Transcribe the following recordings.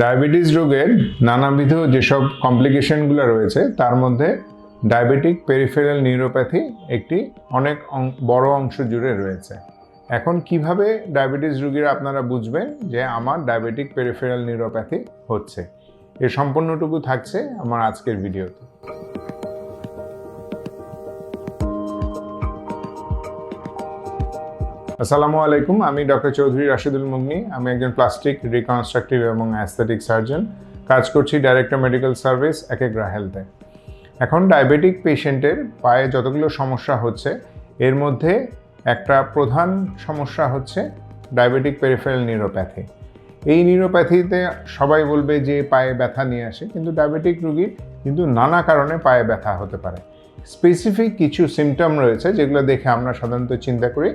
Diabetes রোগের নানাবিধ যেসব কমপ্লিকেশনগুলো রয়েছে, তার মধ্যে ডায়াবেটিক পেরিফেরাল নিউরোপ্যাথি একটি অনেক বড় অংশ জুড়ে রয়েছে। এখন কীভাবে ডায়াবেটিস রুগীরা আপনারা বুঝবেন যে আমার ডায়াবেটিক পেরিফেরাল নিউরোপ্যাথি হচ্ছে? এ সম্পূর্ণটুকু থাকছে আমার আজকের ভিডিওতে আসসালামু আলাইকুম, আমি ডক্টর চৌধুরী রাশিদুল মুগনি। আমি একজন প্লাস্টিক রিকনস্ট্রাকটিভ এবং অ্যাস্থেটিক সার্জন। কাজ করছি ডাইরেক্টর মেডিকেল সার্ভিস একেগ্রা হেলথে এখন ডায়াবেটিক পেশেন্টের পায়ে যতগুলো সমস্যা হচ্ছে, এর মধ্যে একটা প্রধান সমস্যা হচ্ছে ডায়াবেটিক পেরিফেরাল নিউরোপ্যাথি। এই নিউরোপ্যাথিতে সবাই বলবে যে পায়ে ব্যথা নিয়ে আসে, কিন্তু ডায়াবেটিক রুগীর কিন্তু নানা কারণে পায়ে ব্যথা হতে পারে। স্পেসিফিক কিছু সিমটম রয়েছে, যেগুলো দেখে আমরা সাধারণত চিন্তা করি।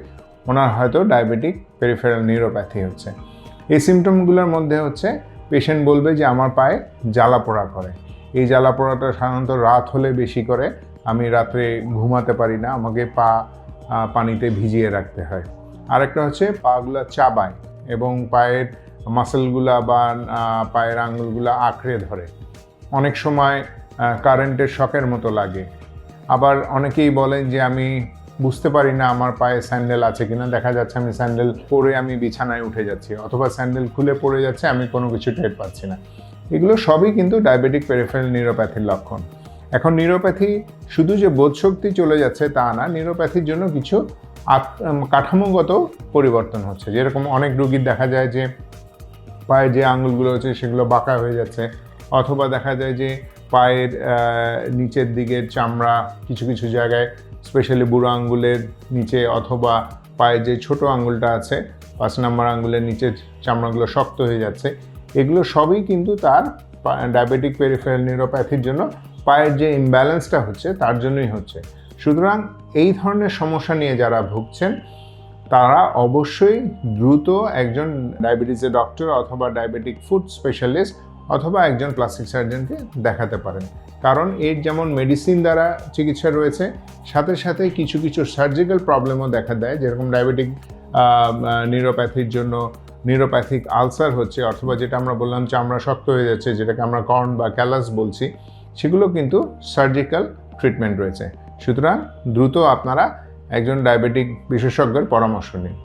ওনার হয়তো ডায়াবেটিক পেরিফেরাল নিউরোপ্যাথি হচ্ছে। এই সিমটমগুলোর মধ্যে হচ্ছে পেশেন্ট বলবে যে আমার পায়ে জ্বালা পোড়া করে। এই জ্বালা পোড়াটা সাধারণত রাত হলে বেশি করে, আমি রাত্রে ঘুমাতে পারি না, আমাকে পা পানিতে ভিজিয়ে রাখতে হয়। আরেকটা হচ্ছে পাগুলা চাবায় এবং পায়ের মাসেলগুলা বা পায়ের আঙুলগুলা আঁকড়ে ধরে। অনেক সময় কারেন্টের শখের মতো লাগে। আবার অনেকেই বলেন যে আমি বুঝতে পারি না আমার পায়ে স্যান্ডেল আছে কিনা। দেখা যাচ্ছে আমি স্যান্ডেল পরে আমি বিছানায় উঠে যাচ্ছি, অথবা স্যান্ডেল খুলে পড়ে যাচ্ছে, আমি কোনো কিছু টের পাচ্ছি না। এগুলো সবই কিন্তু ডায়াবেটিক পেরিফেরাল নিউরোপ্যাথির লক্ষণ। এখন নিউরোপ্যাথি শুধু যে বোধশক্তি চলে যাচ্ছে তা না নিউরোপ্যাথির জন্য কিছু কাঠামোগত পরিবর্তন হচ্ছে। যেরকম অনেক রোগীর দেখা যায় যে পায়ে যে আঙুলগুলো আছে সেগুলো বাঁকা হয়ে যাচ্ছে, অথবা দেখা যায় যে পায়ের নিচের দিকের চামড়া কিছু কিছু জায়গায় স্পেশালি বুড়ো আঙ্গুলের নিচে অথবা পায়ের যে ছোট আঙ্গুলটা আছে, পাঁচ নম্বর আঙ্গুলের নিচে চামড়াগুলো শক্ত হয়ে যাচ্ছে, এগুলো সবই কিন্তু তার ডায়াবেটিক পেরিফেরাল নিউরোপ্যাথির জন্য পায়ের যে ইমব্যালেন্সটা হচ্ছে তার জন্যই হচ্ছে। সুতরাং এই ধরনের সমস্যা নিয়ে যারা ভুগছেন, তারা অবশ্যই দ্রুত একজন ডায়াবেটিসের ডক্টর অথবা ডায়াবেটিক ফুড স্পেশালিস্ট অথবা একজন প্লাস্টিক সার্জনকে দেখাতে পারেন। কারণ এর যেমন মেডিসিন দ্বারা চিকিৎসা রয়েছে, সাথে সাথে কিছু কিছু সার্জিক্যাল প্রবলেমও দেখা দেয়, যেরকম ডায়াবেটিক নিউরোপ্যাথির জন্য নিউরোপ্যাথিক আলসার হচ্ছে, অথবা যেটা আমরা বললাম চামড়া শক্ত হয়ে যাচ্ছে, যেটাকে আমরা কর্ন বা ক্যালাস বলছি, সেগুলো কিন্তু সার্জিক্যাল ট্রিটমেন্ট রয়েছে। সুতরাং দ্রুত আপনারা একজন ডায়াবেটিক বিশেষজ্ঞের পরামর্শ নিন।